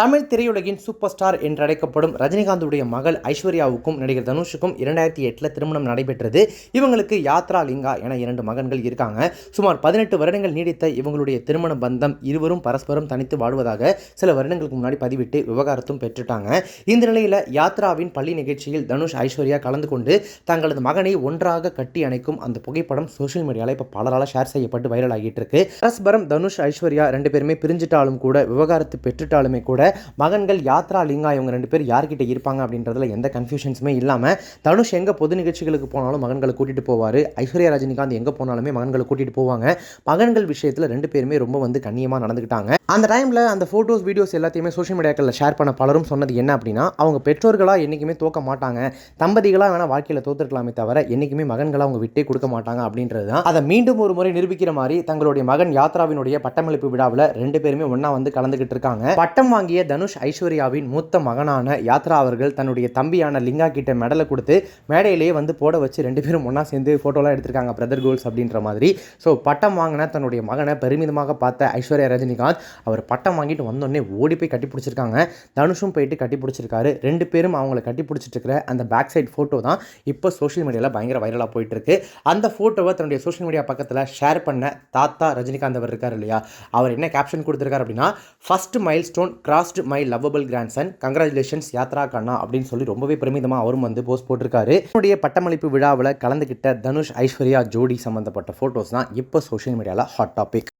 Tamil திரையுலகின் super star என்றழைக்கப்படும் ரஜினிகாந்துடைய மகள் ஐஸ்வர்யாவுக்கும் நடிகர் தனுஷுக்கும் இரண்டாயிரத்தி எட்டில் திருமணம் நடைபெற்றது. இவங்களுக்கு யாத்ரா லிங்கா என இரண்டு மகன்கள் இருக்காங்க. சுமார் பதினெட்டு வருடங்கள் நீடித்த இவங்களுடைய திருமண பந்தம் இருவரும் பரஸ்பரம் தனித்து வாழ்வதாக சில வருடங்களுக்கு முன்னாடி பதிவிட்டு விவகாரத்தும் பெற்றுட்டாங்க. இந்த நிலையில் யாத்ராவின் பள்ளி நிகழ்ச்சியில் தனுஷ் ஐஸ்வர்யா கலந்து கொண்டு தங்களது மகனை ஒன்றாக கட்டி அணைக்கும் அந்த புகைப்படம் சோஷியல் மீடியாவில் இப்போ பலரால் ஷேர் செய்யப்பட்டு வைரல் ஆகிட்டு இருக்கு. பரஸ்பரம் தனுஷ் ஐஸ்வர்யா ரெண்டு பேருமே பிரிஞ்சிட்டாலும் கூட விவகாரத்து பெற்றுட்டாலுமே கூட மகன்கள் யாத்ரா லிங்கா இவங்க ரெண்டு பேர் யார்கிட்ட இருப்பாங்க அப்படின்றதுல எந்த கன்ஃபியூஷன்ஸுமே இல்லாமல் தனுஷ் எங்கே பொது நிகழ்ச்சிகளுக்கு போனாலும் மகன்களை கூட்டிகிட்டு போவார். ஐஸ்வர்யா ரஜினிகாந்த் எங்கே போனாலுமே மகன்களை கூட்டிகிட்டு போவாங்க. மகன்கள் விஷயத்தில் ரெண்டு பேருமே ரொம்ப வந்து கண்ணியமாக நடந்துக்கிட்டாங்க. அந்த டைமில் அந்த ஃபோட்டோஸ் வீடியோஸ் எல்லாத்தையுமே சோஷியல் மீடியாக்களில் ஷேர் பண்ண பலரும் சொன்னது என்ன அப்படின்னா அவங்க பெற்றோர்களாக என்றைக்குமே தோக்க மாட்டாங்க. தம்பதிகளாக வேணால் வாழ்க்கையில் தோத்துருக்கலாமே தவிர என்றைக்குமே மகன்களை அவங்க விட்டே கொடுக்க மாட்டாங்க அப்படின்றது தான். அதை மீண்டும் ஒரு முறை நிரூபிக்கிற மாதிரி தங்களுடைய மகன் யாத்ராவினுடைய பட்டமளிப்பு விழாவில் ரெண்டு பேருமே ஒன்றா வந்து கலந்துக்கிட்டு இருக்காங்க. பட்டம் வாங்கிய தனுஷ் ஐஸ்வர்யாவின் மூத்த மகனான யாத்ரா அவர்கள் தன்னுடைய தம்பியான லிங்கா கிட்ட மெடலை கொடுத்து மேடையிலேயே வந்து போட வச்சு ரெண்டு பேரும் ஒன்றா சேர்ந்து ஃபோட்டோலாம் எடுத்திருக்காங்க பிரதர் கோல்ஸ் அப்படின்ற மாதிரி. ஸோ பட்டம் வாங்கின தன்னுடைய மகனை பெருமிதமாக பார்த்த ஐஸ்வர்யா ரஜினிகாந்த் அவர் பட்டம் வாங்கிட்டு வந்தோடனே ஓடி போய் கட்டி பிடிச்சிருக்காங்க. தனுஷும் போயிட்டு கட்டி பிடிச்சிருக்காரு. ரெண்டு பேரும் அவங்கள கட்டி பிடிச்சிட்டு இருக்கிற அந்த பேக் சைட் ஃபோட்டோ தான் இப்போ சோஷியல் மீடியாவில் பயங்கர வைரலாக போயிட்டு இருக்கு அந்த ஃபோட்டோவை தன்னுடைய சோஷியல் மீடியா பக்கத்தில் ஷேர் பண்ண தாத்தா ரஜினிகாந்த் அவர் இருக்கார் இல்லையா? அவர் என்ன கேப்ஷன் கொடுத்துருக்காரு அப்படின்னா first milestone crossed my lovable grandson congratulations Yatra கண்ணா அப்படின்னு சொல்லி ரொம்பவே பெருமிதமாக அவரும் வந்து போஸ்ட் போட்டிருக்காரு. என்னுடைய பட்டமளிப்பு விழாவில் கலந்துக்கிட்ட தனுஷ் ஐஸ்வர்யா ஜோடி சம்மந்தப்பட்ட ஃபோட்டோஸ் தான் இப்போ சோஷியல் மீடியாவில் ஹாட் டாபிக்